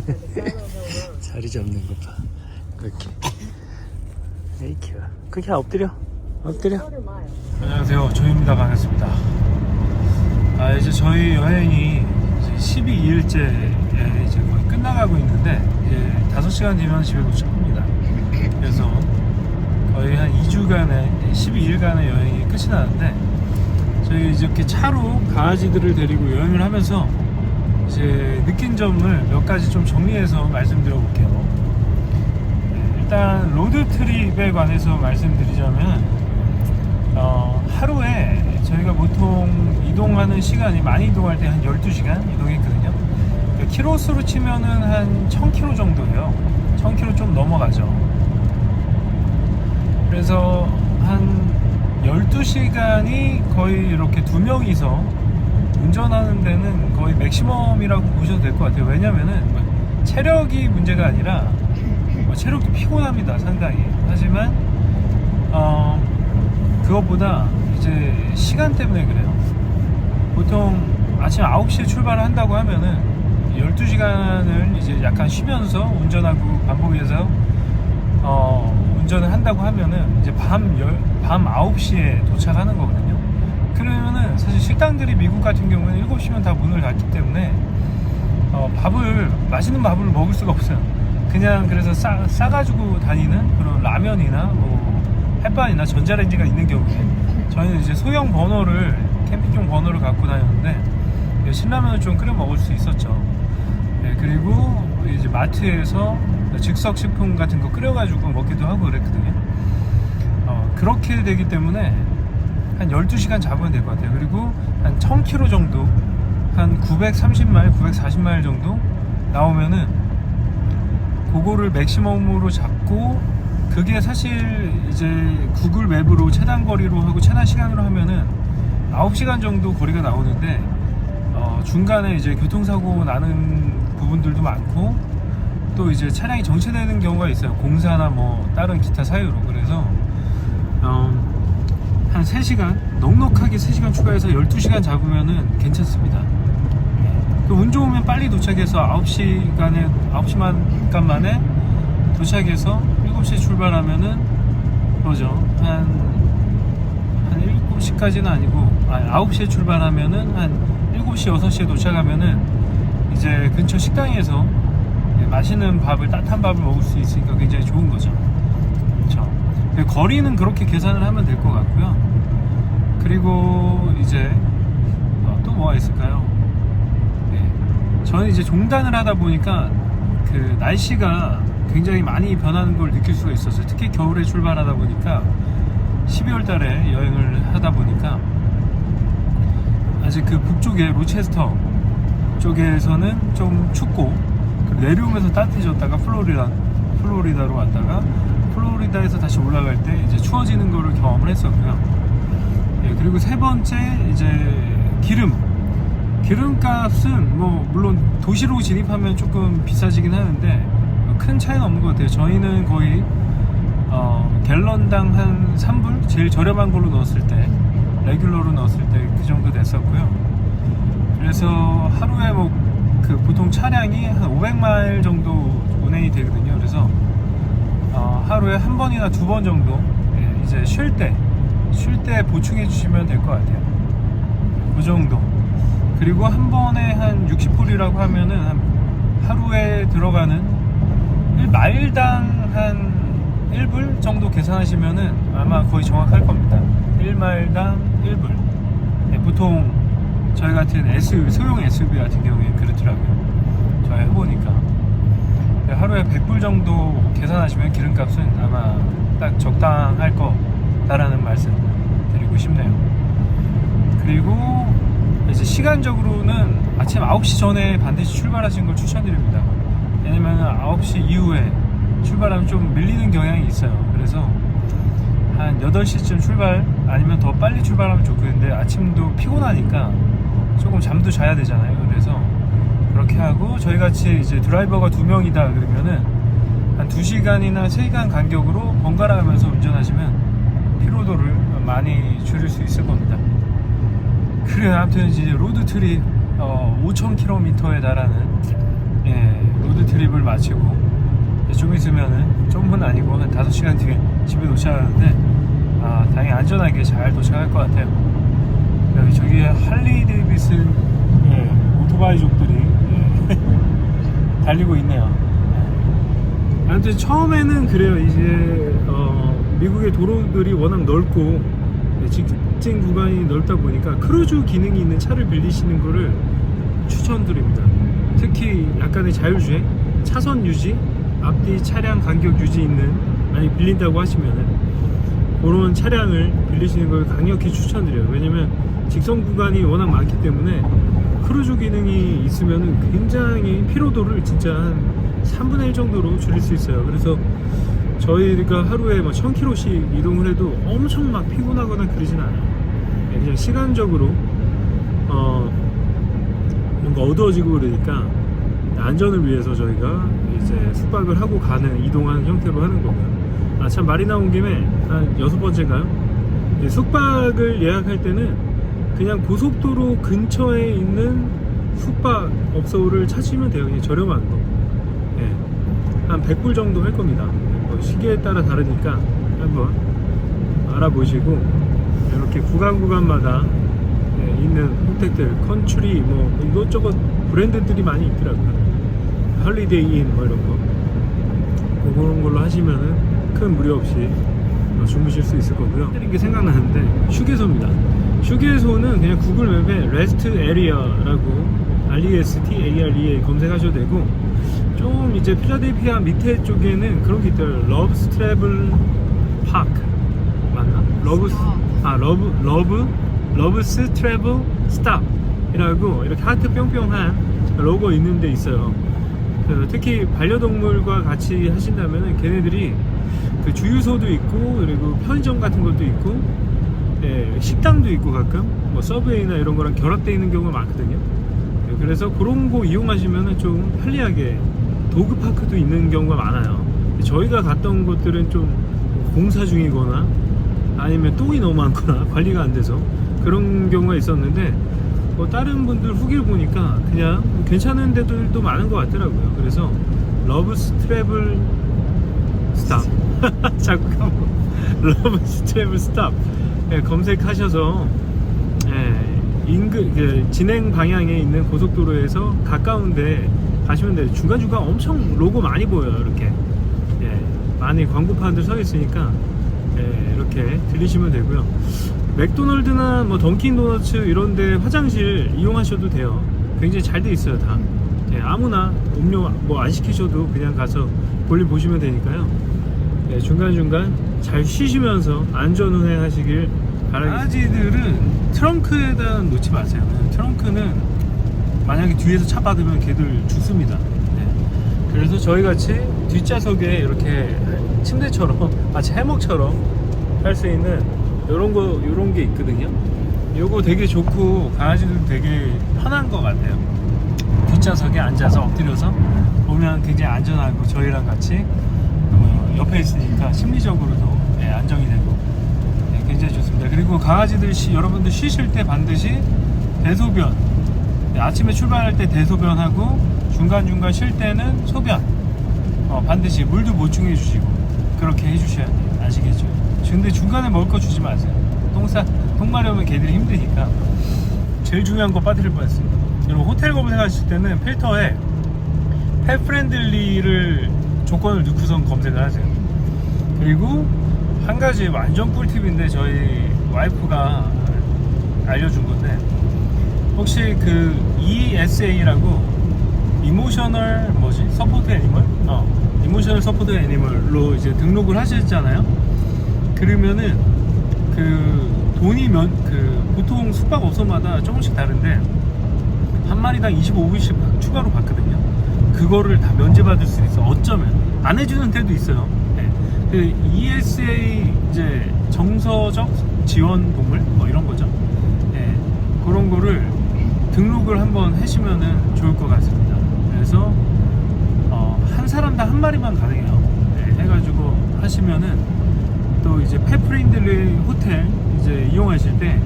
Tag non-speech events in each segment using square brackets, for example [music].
[laughs] 자리 잡는 거 봐. 그렇게. 에이, 키워. 그렇게 엎드려. 엎드려. 안녕하세요. 조입니다. 반갑습니다. 아, 이제 저희 여행이 이제 12일째에 이제 거의 끝나가고 있는데, 이제 5시간 뒤면 집에 도착합니다. 그래서 거의 한 2주간의, 12일간의 여행이 끝이 나는데, 저희 이렇게 차로 강아지들을 데리고 여행을 하면서 이제 느낀 점을 몇 가지 좀 정리해서 말씀드려 볼게요. 네, 일단 로드 트립에 관해서 말씀드리자면 어, 하루에 저희가 보통 이동하는 시간이 많이 이동할 때 한 12시간 이동했거든요. 그러니까 키로수로 치면은 한 1000km 정도예요. 1000km 좀 넘어가죠. 그래서 한 12시간이 거의 이렇게 두 명이서 운전하는 데는 거의 맥시멈이라고 보셔도 될 것 같아요. 왜냐면은 뭐 체력이 문제가 아니라 뭐 체력도 피곤합니다. 상당히. 하지만 어 그것보다 이제 시간 때문에 그래요. 보통 아침 9시에 출발을 한다고 하면은 12시간을 이제 약간 쉬면서 운전하고 반복해서 어, 운전을 한다고 하면은 이제 밤, 열, 밤 9시에 도착하는 거거든요. 그러면은 사실 식당들이 미국 같은 경우에는 7시면 다 문을 닫기 때문에 어, 밥을, 맛있는 밥을 먹을 수가 없어요. 그냥 그래서 싸, 싸가지고 다니는 그런 라면이나 뭐 햇반이나 전자레인지가 있는 경우에 저희는 이제 소형 버너를 캠핑용 버너를 갖고 다녔는데 예, 신라면을 좀 끓여 먹을 수 있었죠. 예, 그리고 이제 마트에서 즉석 식품 같은 거 끓여가지고 먹기도 하고 그랬거든요. 어, 그렇게 되기 때문에 한 12시간 잡으면 될 것 같아요. 그리고 한 1000km 정도, 한 930마일, 940마일 정도 나오면은 그거를 맥시멈으로 잡고 그게 사실 이제 구글 맵으로 최단 거리로 하고 최단 시간으로 하면은 9시간 정도 거리가 나오는데 어, 중간에 이제 교통사고 나는 부분들도 많고 또 이제 차량이 정체되는 경우가 있어요. 공사나 뭐 다른 기타 사유로. 그래서 어, 한 3시간, 넉넉하게 3시간 추가해서 12시간 잡으면은 괜찮습니다. 그운 좋으면 빨리 도착해서 9시간에 9시간 만에 도착해서 7시에 출발하면은 그러죠. 한, 한 7시까지는 아니고, 아니, 9시에 출발하면은 한 7시, 6시에 도착하면은 이제 근처 식당에서 예, 맛있는 밥을, 따뜻한 밥을 먹을 수 있으니까 굉장히 좋은 거죠. 거리는 그렇게 계산을 하면 될 것 같고요. 그리고 이제 어, 또 뭐가 있을까요? 네. 저는 이제 종단을 하다 보니까 그 날씨가 굉장히 많이 변하는 걸 느낄 수가 있었어요. 특히 겨울에 출발하다 보니까 12월 달에 여행을 하다 보니까 아직 그 북쪽에 로체스터 쪽에서는 좀 춥고 내려오면서 따뜻해졌다가 플로리다 플로리다로 왔다가 플로리다에서 다시 올라갈 때 이제 추워지는 거를 경험을 했었고요. 예, 그리고 세 번째 이제 기름 기름값은 뭐 물론 도시로 진입하면 조금 비싸지긴 하는데 큰 차이는 없는 것 같아요. 저희는 거의 어, 갤런당 한 3불 제일 저렴한 걸로 넣었을 때 레귤러로 넣었을 때 그 정도 됐었고요. 그래서 하루에 뭐 그 보통 차량이 한 500마일 정도 운행이 되거든요. 그래서 어, 하루에 한 번이나 두 번 정도 예, 이제 쉴 때 쉴 때 보충해 주시면 될 것 같아요. 그 정도. 그리고 한 번에 한 60불이라고 하면은 한 하루에 들어가는 1마일당 한 1불 정도 계산하시면은 아마 거의 정확할 겁니다. 1마일당 1불. 네, 보통 저희 같은 SUV, 소형 SUV 같은 경우에 그렇더라고요. 저희 해보니까. 네, 하루에 100불 정도 계산하시면 기름값은 아마 딱 적당할 거다라는 말씀 드리고 싶네요. 그리고 이제 시간적으로는 아침 9시 전에 반드시 출발하시는 걸 추천드립니다. 왜냐면 9시 이후에 출발하면 좀 밀리는 경향이 있어요. 그래서 한 8시쯤 출발 아니면 더 빨리 출발하면 좋겠는데 아침도 피곤하니까 조금 잠도 자야 되잖아요. 그래서 그렇게 하고 저희 같이 이제 드라이버가 두 명이다 그러면은 한 2시간이나 3시간 간격으로 번갈아 가면서 운전하시면 피로도를 많이 줄일 수 있을 겁니다. 그래 아무튼 이제 로드 트립 어, 5,000km에 달하는 예, 로드 트립 집을 마치고 좀 있으면은 좀은 아니고 한 5시간 뒤에 집에 도착하는데 아 다행히 안전하게 잘 도착할 것 같아요 여기 저기 할리 데이비슨 예, 오토바이 족들이 예, 달리고 있네요. 예. 아무튼 처음에는 그래요. 이제 어, 미국의 도로들이 워낙 넓고 예, 직진 구간이 넓다 보니까 크루즈 기능이 있는 차를 빌리시는 거를 추천드립니다. 특히 약간의 자율주행 차선 유지 앞뒤 차량 간격 유지 있는 아니 빌린다고 하시면은 그런 차량을 빌리시는 걸 강력히 추천드려요. 왜냐면 직선 구간이 워낙 많기 때문에 크루즈 기능이 있으면 굉장히 피로도를 진짜 한 3분의 1 정도로 줄일 수 있어요 그래서 저희가 하루에 뭐 1000km씩 이동을 해도 엄청 막 피곤하거나 그러진 않아요 예, 그냥 시간적으로 어 뭔가 어두워지고 그러니까 안전을 위해서 저희가 이제 숙박을 하고 가는 이동하는 형태로 하는 거고요. 아 참 말이 나온 김에 한 여섯 번째인가요? 이 숙박을 예약할 때는 그냥 고속도로 근처에 있는 숙박 업소를 찾으면 돼요. 그냥 저렴한 거. 예. 한 100불 정도 할 겁니다. 뭐 시기에 따라 다르니까 한번 알아보시고 이렇게 구간 구간마다 예, 있는 호텔들, 컨츄리 뭐 이것저것 브랜드들이 많이 있더라고요. 할리데이인 뭐 이런 거 그런 걸로 하시면은 큰 무리 없이 어, 주무실 수 있을 거고요. 드린 게 생각나는데 휴게소입니다. 휴게소는 그냥 구글 맵에 레스트 에리어라고 R-E-S-T A-R-E-A 검색하셔도 되고 좀 이제 필라델피아 밑에 쪽에는 그런 게 있더라고요. 러브 스트래블 파크 맞나? 러브 스- 아 러브 러브 러브 스 트래블 스탑이라고 이렇게 하트 뿅뿅한 로고 있는 데 있어요. 그래서 특히 반려동물과 같이 하신다면 걔네들이 그 주유소도 있고 그리고 편의점 같은 것도 있고 예, 식당도 있고 가끔 뭐 서브웨이나 이런 거랑 결합되어 있는 경우가 많거든요. 예, 그래서 그런 거 이용하시면 좀 편리하게 도그 파크도 있는 경우가 많아요. 저희가 갔던 곳들은 좀 공사 중이거나 아니면 똥이 너무 많거나 [laughs] 관리가 안 돼서 그런 경우가 있었는데 뭐 다른 분들 후기를 보니까 그냥 괜찮은 데들도 많은 것 같더라고요. 그래서 러브 스 트래블 스탑 [laughs] 자꾸 까먹어 [laughs] 러브 스 트래블 스탑 예, 검색하셔서 예, 인근 그 진행 방향에 있는 고속도로에서 가까운데 가시면 돼요. 중간 중간 엄청 로고 많이 보여요. 이렇게 예, 많이 광고판들 서 있으니까 예, 이렇게 들리시면 되고요. 맥도널드나 뭐 던킨 도너츠 이런데 화장실 이용하셔도 돼요. 굉장히 잘 돼 있어요 다. 예, 아무나 음료 뭐 안 시키셔도 그냥 가서 볼일 보시면 되니까요. 예, 중간 중간 잘 쉬시면서 안전 운행 하시길 바라겠습니다. 강아지들은 트렁크에다 놓지 마세요. 왜냐면 트렁크는 만약에 뒤에서 차 받으면 걔들 죽습니다. 예. 그래서 저희 같이 뒷좌석에 이렇게 침대처럼 [laughs] 마치 해먹처럼 할 수 있는 이런 거 이런 게 있거든요. 요거 되게 좋고 강아지들 되게 편한 것 같아요. 뒷좌석에 앉아서 엎드려서 보면 굉장히 안전하고 저희랑 같이 어, 옆에 있으니까 심리적으로도 예, 안정이 되고 예, 굉장히 좋습니다. 그리고 강아지들 쉬, 여러분들 쉬실 때 반드시 대소변 예, 아침에 출발할 때 대소변하고 중간 중간 쉴 때는 소변 어, 반드시 물도 보충해 주시고 그렇게 해 주셔야 돼요. 아시겠죠? 근데 중간에 먹을 거 주지 마세요. 똥싸 똥 마려우면 걔들이 힘드니까 제일 중요한 거 빠뜨릴 뻔했습니다. 여러분 호텔 검색하실 때는 필터에 펫 프렌들리를 조건을 넣고선 검색을 하세요. 그리고 한 가지 완전 꿀팁인데 저희 와이프가 알려준 건데. 혹시 그 ESA라고 이모셔널 뭐지? 서포트 애니멀? 어 이모셔널 서포트 애니멀로 이제 등록을 하셨잖아요. 그러면은 그 돈이 면그 보통 숙박업소마다 조금씩 다른데 한 마리당 25불씩 추가로 받거든요. 그거를 다 면제받을 수 있어. 어쩌면 안 해주는 데도 있어요. 네. 그 ESA 이제 정서적 지원 동물? 뭐 이런 거죠. 네. 그런 거를 등록을 한번 하시면은 좋을 것 같습니다. 그래서 어, 한 사람당 한 마리만 가능해요. 네, 해가지고 하시면은 또 이제 페프린들리 호텔 이제 이용하실 때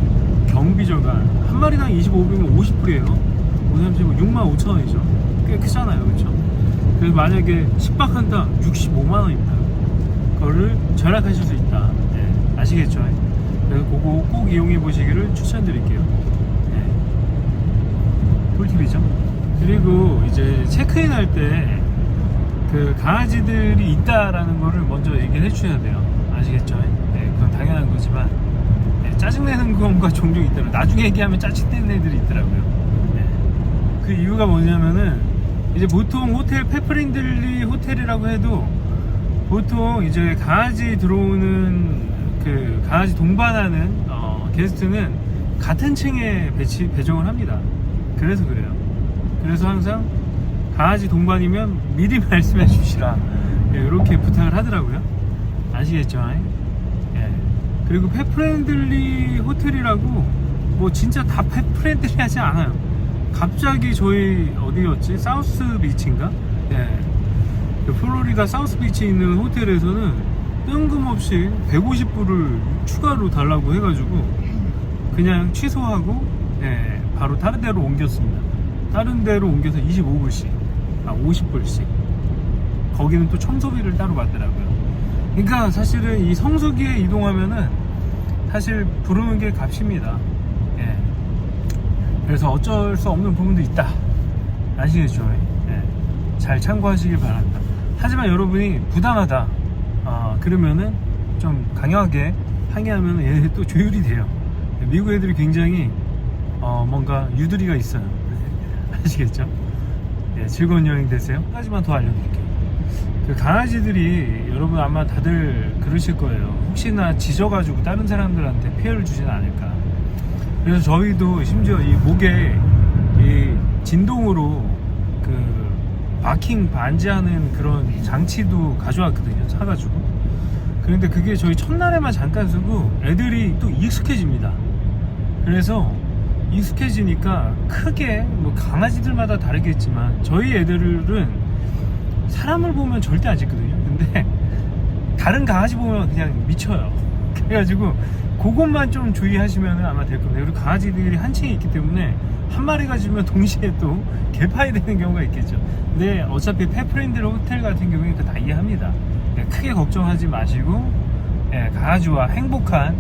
경비저가 한 마리당 25불이면 50불이에요. 5 3 6만 5천 원이죠. 꽤 크잖아요. 그렇죠 그래서 만약에 10박 한당 65만 원입니다. 그거를 절약하실 수 있다. 예, 아시겠죠? 그래서 그거 꼭 이용해 보시기를 추천드릴게요. 예. 꿀팁이죠. 그리고 이제 체크인 할 때 그 강아지들이 있다라는 거를 먼저 얘기를 해주셔야 돼요. 아시겠죠? 네, 그건 당연한 거지만 네, 짜증내는 경우가 종종 있더라고요. 나중에 얘기하면 짜증내는 애들이 있더라고요. 네. 그 이유가 뭐냐면은 이제 보통 호텔 페프린들리 호텔이라고 해도 보통 이제 강아지 들어오는 그 강아지 동반하는 어, 게스트는 같은 층에 배치 배정을 합니다. 그래서 그래요. 그래서 항상 강아지 동반이면 미리 [laughs] 말씀해 주시라 예, 이렇게 부탁을 하더라고요. 아시겠죠? 예. 그리고 펫프렌들리 호텔이라고 뭐 진짜 다 펫프렌들리하지 않아요. 갑자기 저희 어디였지? 사우스 비치인가? 예. 그 플로리다 사우스 비치에 있는 호텔에서는 뜬금없이 150불을 추가로 달라고 해가지고 그냥 취소하고 예, 바로 다른 데로 옮겼습니다. 다른 데로 옮겨서 25불씩, 아 50불씩. 거기는 또 청소비를 따로 받더라고요. 그러니까 사실은 이 성수기에 이동하면은 사실 부르는 게 값입니다. 예. 그래서 어쩔 수 없는 부분도 있다. 아시겠죠? 예. 잘 참고하시길 바랍니다. 하지만 여러분이 부당하다. 아, 그러면은 좀 강하게 항의하면 얘네 또 조율이 돼요. 미국 애들이 굉장히 어, 뭔가 유두리가 있어요. [laughs] 아시겠죠? 예, 즐거운 여행 되세요. 한 가지만 더 알려드릴게요. 그 강아지들이 여러분 아마 다들 그러실 거예요. 혹시나 짖어가지고 다른 사람들한테 피해를 주지는 않을까. 그래서 저희도 심지어 이 목에 이 진동으로 그 마킹 반지하는 그런 장치도 가져왔거든요. 사가지고. 그런데 그게 저희 첫날에만 잠깐 쓰고 애들이 또 익숙해집니다. 그래서 익숙해지니까 크게 뭐 강아지들마다 다르겠지만 저희 애들은 사람을 보면 절대 안 짖거든요. 근데 다른 강아지 보면 그냥 미쳐요. [laughs] 그래가지고 그것만 좀 주의하시면 아마 될 겁니다. 그리고 강아지들이 한 층에 있기 때문에 한 마리가 짖으면 동시에 또 개파이 되는 경우가 있겠죠. 근데 어차피 페프렌들 호텔 같은 경우에 다 이해합니다. 예, 크게 걱정하지 마시고 예, 강아지와 행복한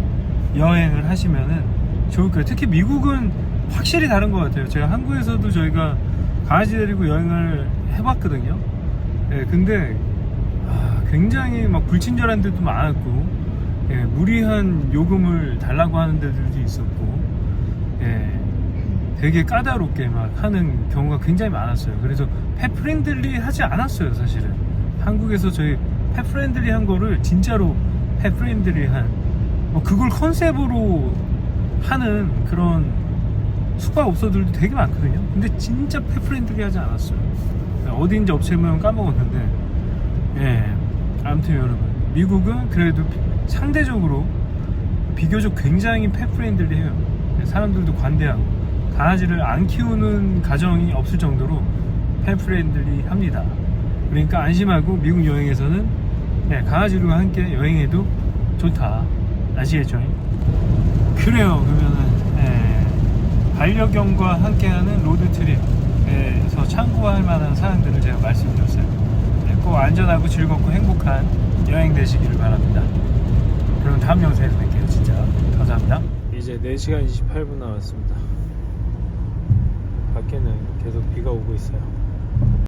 여행을 하시면은 좋을 거예요. 특히 미국은 확실히 다른 것 같아요. 제가 한국에서도 저희가 강아지 데리고 여행을 해봤거든요. 예, 근데 아, 굉장히 막 불친절한 데도 많았고 예, 무리한 요금을 달라고 하는 데들도 있었고 예, 되게 까다롭게 막 하는 경우가 굉장히 많았어요. 그래서 펫프렌들리 하지 않았어요, 사실은. 한국에서 저희 펫프렌들리 한 거를 진짜로 펫프렌들리 한, 뭐 그걸 컨셉으로 하는 그런 숙박업소들도 되게 많거든요. 근데 진짜 펫프렌들리 하지 않았어요. 어디인지 업체명 까먹었는데, 예. 아무튼 여러분, 미국은 그래도 비- 상대적으로 비교적 굉장히 펫프렌들리 해요. 사람들도 관대하고 강아지를 안 키우는 가정이 없을 정도로 펫프렌들리 합니다. 그러니까 안심하고 미국 여행에서는 네, 강아지들과 함께 여행해도 좋다. 아시겠죠? 그래요. 그러면은 네, 반려견과 함께하는 로드 트립에서 참고할 만한 사항들을 제가 말씀드렸어요. 네, 꼭 안전하고 즐겁고 행복한 여행 되시기를 바랍니다. 그럼 다음 영상에서 뵐게요. 진짜 감사합니다. 이제 4시간 28분 남았습니다. 밖에는 계속 비가 오고 있어요.